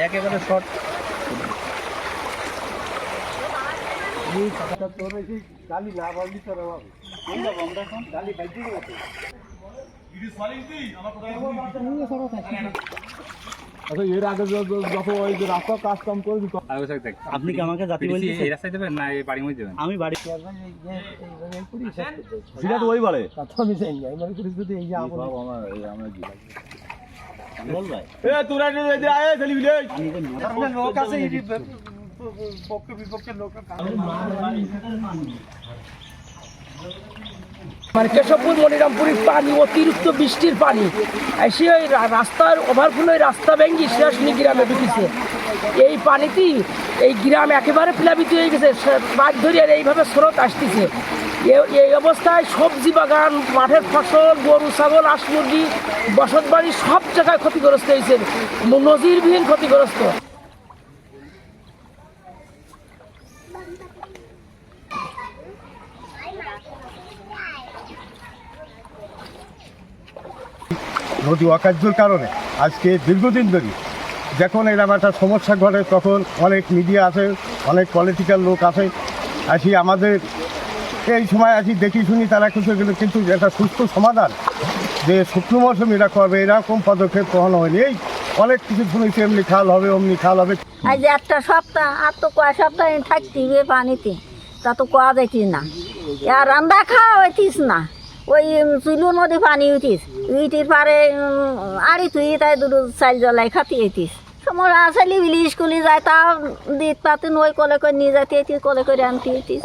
একেবারে শর্ট আচ্ছা এর আগে য- য- যত ওই যে রাস্তা কাজ কাম করে দিত আপনি কি আমাকে জাতি বলছেন? এই রাস্তায় দেবেন না এই বাড়ির মধ্যে দেবেন আমি বাড়ি সেটা তো ওই বাড়ে বল ভাই এ তোরা যে যে আয় চলি বিলে আমি যে লোক মানে কেশবপুর মনিরামপুরের পানি অতিরিক্ত বৃষ্টির পানি। এসে ওই রাস্তার ওভারফ্লো ওই রাস্তা ভেঙ্গি শেষনি গ্রামে ঢুকেছে। এই পানিতেই এই গ্রাম একেবারে প্লাবিত হয়ে গেছে। সে- বাদ ধরে আর এইভাবে স্রোত আসতেছে। এই অবস্থায় সবজি বাগান, মাঠের ফসল, গরু, ছাগল, হাঁস, মুরগি, বসত বাড়ি সব জায়গায় ক্ষতিগ্রস্ত হয়েছে নজিরবিহীন ক্ষতিগ্রস্ত। নদী অকার্যর কারণে আজকে দীর্ঘদিন ধরে যখন এরকম একটা সমস্যা ঘটে, তখন অনেক মিডিয়া আছে অনেক পলিটিক্যাল লোক আছে আসি আমাদের এই সময় আসি দেখি শুনি তারা কিছু কিন্তু একটা সুস্থ সমাধান, যে শুকনো মৌসুম এরা করবে, এরকম পদক্ষেপ কখনো হয়নি। এই অনেক কিছু শুনেছি, এমনি খাল হবে, অমনি খাল হবে। আজ একটা সপ্তাহ, আর তো কয় সপ্তাহ থাকতি বে পানিতে, তা তো কোয়া দেখিস না। আর রান্না খাওয়া হইতিস না, ওই চুলোর মধ্যে পানি উঠিস উইটির পারে আড়ি তুই তাই দুটো চাল জ্বলাই খাতি হইতিস। তোমার আসলি বিলি স্কুলে যায় তা দিত পাতে নই, কলে করে নিয়ে যাতে কলে করে আনতে হইতিস।